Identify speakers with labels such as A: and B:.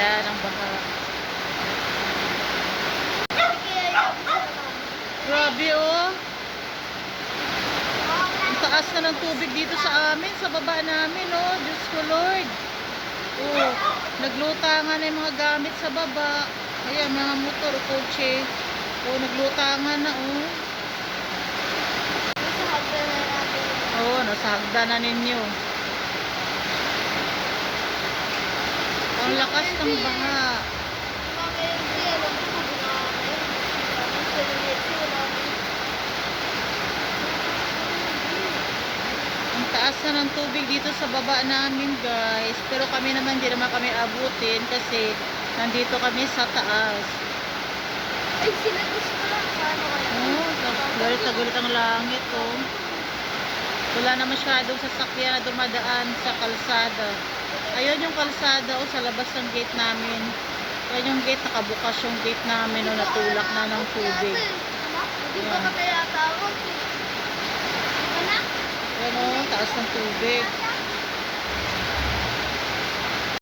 A: Yan ang baha. Grabe oh. Ang taas na ng tubig dito sa amin, sa baba namin oh. Diyos ko Lord. Oh, naglutangan na yung mga gamit sa baba. Ayan, mga motor, kotse. Oh, naglutangan na oh. Oo, oh, nasa hagda na ninyo. Lakas ng baha. Ang taas na ng tubig dito sa baba namin, guys. Pero kami naman, hindi naman kami abutin kasi nandito kami sa taas.
B: Ay, sinagos ko lang. Paano kaya?
A: Oh, galit na galit ang langit, oh. Wala na masyadong sasakyan na dumadaan sa kalsada. Ayun yung kalsada, oh, sa labas ng gate namin. Ayun yung gate, nakabukas yung gate namin, oh, natulak na ng tubig.
B: Hindi ba ka kaya tawag? Anak?
A: Yan, oh, taas ng tubig.